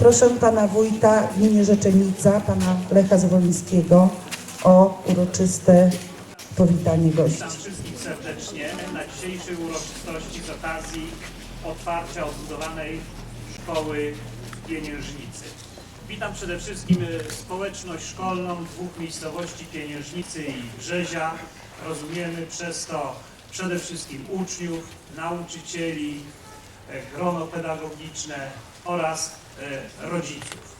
Proszę pana wójta w imieniu Rzeczenica, pana Lecha Zwolińskiego o uroczyste powitanie gości. Witam wszystkich serdecznie na dzisiejszej uroczystości z okazji otwarcia odbudowanej szkoły w Pieniężnicy. Witam przede wszystkim e, społeczność szkolną dwóch miejscowości Pieniężnicy i Brzezia. Rozumiemy przez to przede wszystkim uczniów, nauczycieli, e, grono pedagogiczne oraz rodziców.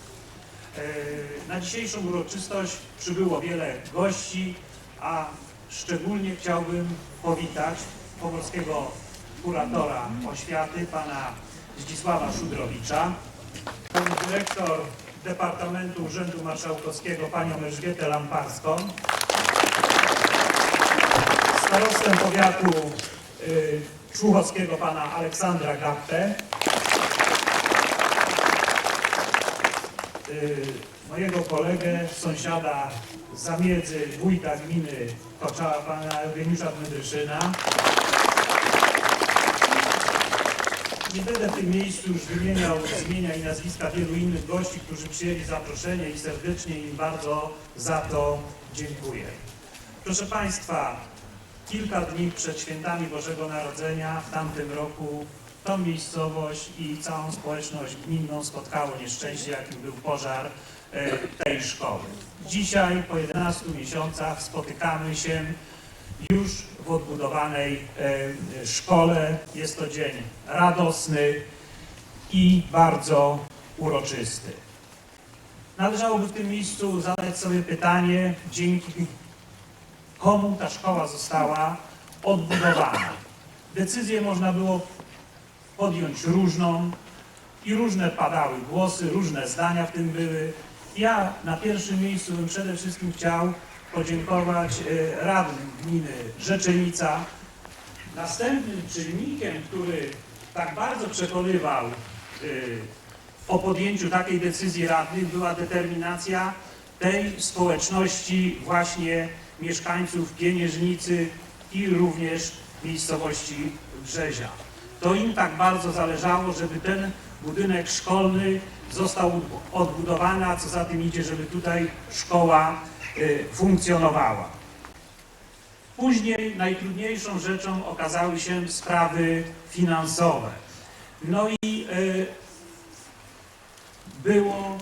E, Na dzisiejszą uroczystość przybyło wiele gości, a szczególnie chciałbym powitać pomorskiego kuratora oświaty, pana Zdzisława Szudrowicza, panią dyrektor Departamentu Urzędu Marszałkowskiego, panią Elżbietę Lamparską, starostę powiatu y, człuchowskiego, pana Aleksandra Gappę, mojego kolegę, sąsiada zamiedzy, wójta gminy Koczała, pana Eugeniusza Dmydryszyna. Nie będę w tym miejscu już wymieniał imienia i nazwiska wielu innych gości, którzy przyjęli zaproszenie i serdecznie im bardzo za to dziękuję. Proszę Państwa, kilka dni przed świętami Bożego Narodzenia w tamtym roku tą miejscowość i całą społeczność gminną spotkało nieszczęście, jakim był pożar e, tej szkoły. Dzisiaj, po 11 miesiącach, spotykamy się już w odbudowanej e, szkole. Jest to dzień radosny i bardzo uroczysty. Należałoby w tym miejscu zadać sobie pytanie, dzięki komu ta szkoła została odbudowana. Decyzję można było podjąć różną i różne padały głosy, różne zdania w tym były. Ja na pierwszym miejscu bym przede wszystkim chciał podziękować e, radnym gminy Rzeczenica. Następnym czynnikiem, który tak bardzo przekonywał e, o podjęciu takiej decyzji radnych była determinacja tej społeczności właśnie mieszkańców Pieniężnicy i również miejscowości Brzezia. To im tak bardzo zależało, żeby ten budynek szkolny został odbudowany, a co za tym idzie, żeby tutaj szkoła y, funkcjonowała. Później najtrudniejszą rzeczą okazały się sprawy finansowe. No i y, było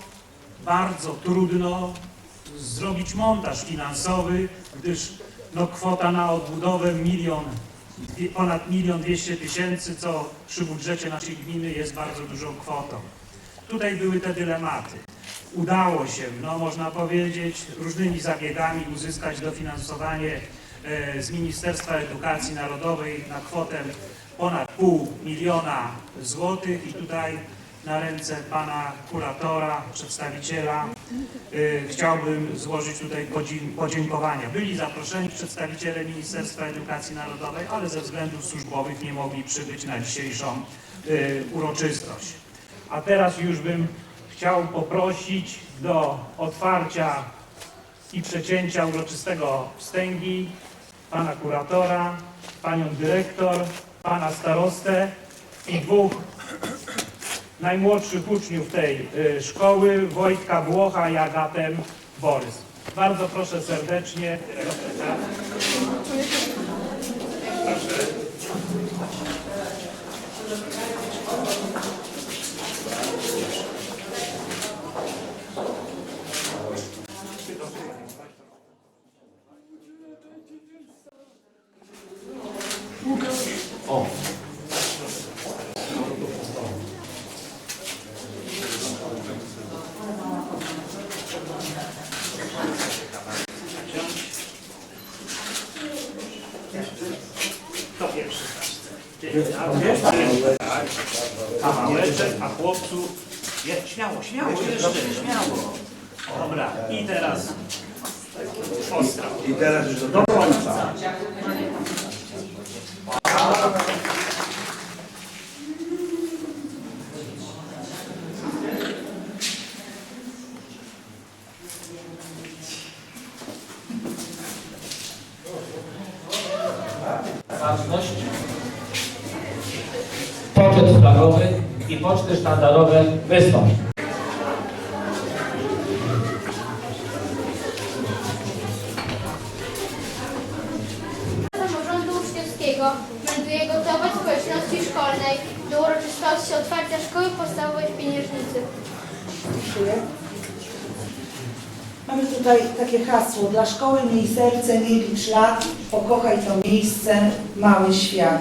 bardzo trudno zrobić montaż finansowy, gdyż no, kwota na odbudowę milion, ponad milion dwieście tysięcy, co przy budżecie naszej gminy jest bardzo dużą kwotą. Tutaj były te dylematy. Udało się, no można powiedzieć, różnymi zabiegami uzyskać dofinansowanie e, z Ministerstwa Edukacji Narodowej na kwotę ponad pół miliona złotych i tutaj na ręce pana kuratora, przedstawiciela chciałbym złożyć tutaj podziękowania. Byli zaproszeni przedstawiciele Ministerstwa Edukacji Narodowej, ale ze względów służbowych nie mogli przybyć na dzisiejszą y, uroczystość. A teraz już bym chciał poprosić do otwarcia i przecięcia uroczystego wstęgi pana kuratora, panią dyrektor, pana starostę i dwóch najmłodszych uczniów tej y, szkoły, Wojtka Włocha i Borys. Bardzo proszę serdecznie. Proszę. Kawałeczek, a chłopcu... Śmiało, śmiało, jeszcze, śmiało. Dobra, i teraz ostra. I teraz już Do końca. Poczty sztandarowe wystąp. Samorządu Uczniowskiego melduje gotowość społeczności szkolnej do uroczystości otwarcia szkoły podstawowej w Pieniężnicy. Dziękuję. Mamy tutaj takie hasło. Dla szkoły miej serce, nie licz lat, pokochaj to miejsce, mały świat.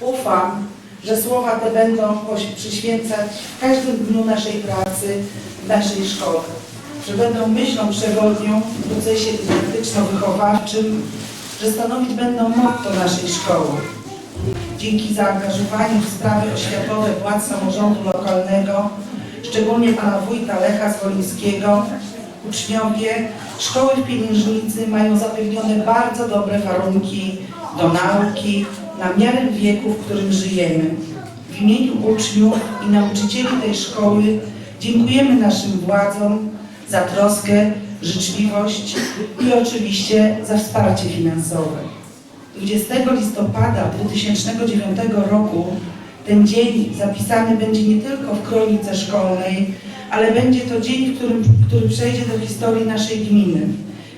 Ufam, że słowa te będą przyświęcać w każdym dniu naszej pracy naszej szkole. Że będą myślą przewodnią w procesie dydaktyczno-wychowawczym, że stanowić będą motto naszej szkoły. Dzięki zaangażowaniu w sprawy oświatowe władz samorządu lokalnego, szczególnie pana wójta Lecha Zwolińskiego, uczniowie szkoły w Pieniężnicy mają zapewnione bardzo dobre warunki do nauki na miarę wieku, w którym żyjemy. W imieniu uczniów i nauczycieli tej szkoły dziękujemy naszym władzom za troskę, życzliwość i oczywiście za wsparcie finansowe. 20 listopada 2009 roku ten dzień zapisany będzie nie tylko w kronice szkolnej, ale będzie to dzień, którym, który przejdzie do historii naszej gminy,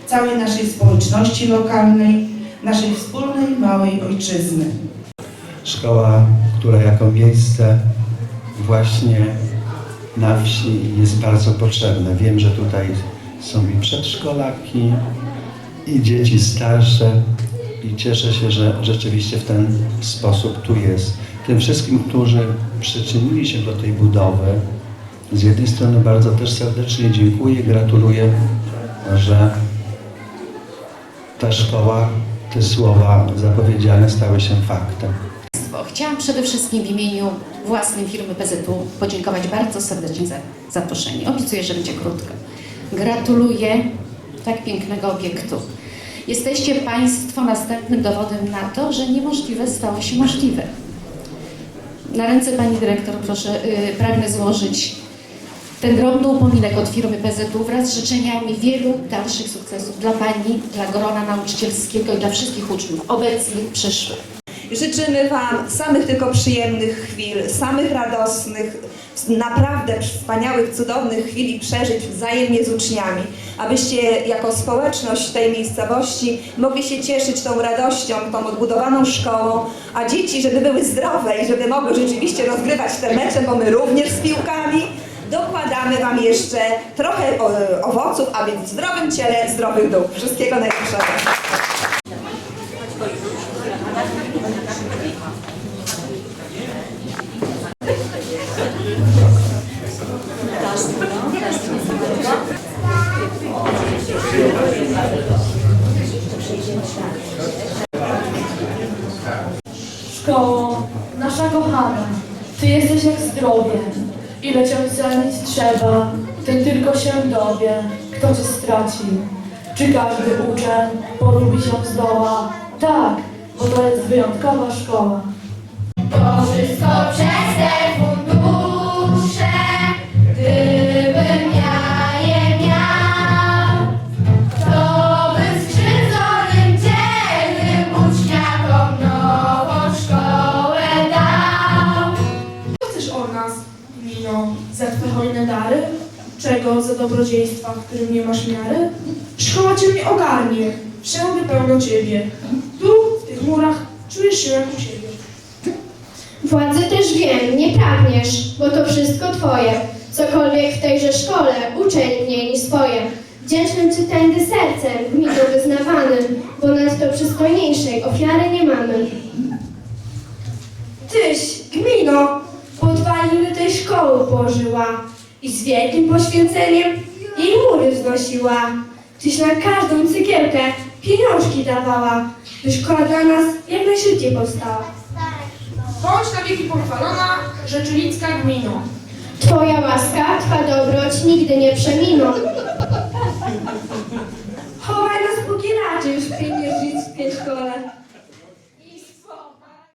całej naszej społeczności lokalnej, naszej wspólnej małej ojczyzny. Szkoła, która jako miejsce właśnie na wsi jest bardzo potrzebna. Wiem, że tutaj są i przedszkolaki, i dzieci starsze i cieszę się, że rzeczywiście w ten sposób tu jest. Tym wszystkim, którzy przyczynili się do tej budowy, z jednej strony bardzo też serdecznie dziękuję, gratuluję, że ta szkoła, te słowa zapowiedziane stały się faktem. Chciałam przede wszystkim w imieniu własnej firmy PZU podziękować bardzo serdecznie za zaproszenie. Obiecuję, że będzie krótko. Gratuluję tak pięknego obiektu. Jesteście Państwo następnym dowodem na to, że niemożliwe stało się możliwe. Na ręce Pani Dyrektor proszę, yy, pragnę złożyć ten drobny upominek od firmy PZU wraz z życzeniami wielu dalszych sukcesów dla Pani, dla grona nauczycielskiego i dla wszystkich uczniów, obecnych, przyszłych. Życzymy Wam samych tylko przyjemnych chwil, samych radosnych, naprawdę wspaniałych, cudownych chwil przeżyć wzajemnie z uczniami, abyście jako społeczność tej miejscowości mogli się cieszyć tą radością, tą odbudowaną szkołą, a dzieci, żeby były zdrowe i żeby mogły rzeczywiście rozgrywać te mecze, bo my również z piłkami, dokładamy Wam jeszcze trochę o, owoców, a więc w zdrowym ciele, zdrowych duch. Wszystkiego najlepszego. Szkoło, nasza kochana, Ty jesteś jak zdrowie. Ile Cię cenić trzeba, ten tylko się dowie, kto Cię stracił. Czy każdy uczeń polubi się zdoła? Tak, bo to jest wyjątkowa szkoła. Za Twe hojne dary? Czego za dobrodziejstwa, którym nie masz miary? Szkoła Cię nie ogarnie, wszędzie pełno Ciebie. Tu, w tych murach, czujesz się jak u siebie. Władzy też wiem, nie pragniesz, bo to wszystko twoje. Cokolwiek w tejże szkole, uczeń mniej niż swoje. Wdzięcznym ci tędy sercem, gminą wyznawanym, bo nadto przystojniejszej ofiary nie mamy. Tyś, gmino, szkoły położyła i z wielkim poświęceniem jej mury wznosiła. Tyś na każdą cygiełkę pieniążki dawała, by szkoła dla nas jak najszybciej powstała. Bądź na wieki pochwalona, rzeczolicka gmino. Twoja łaska, twa dobroć nigdy nie przeminą. Chowaj nas po gieracie już w pieniężnictwie szkole.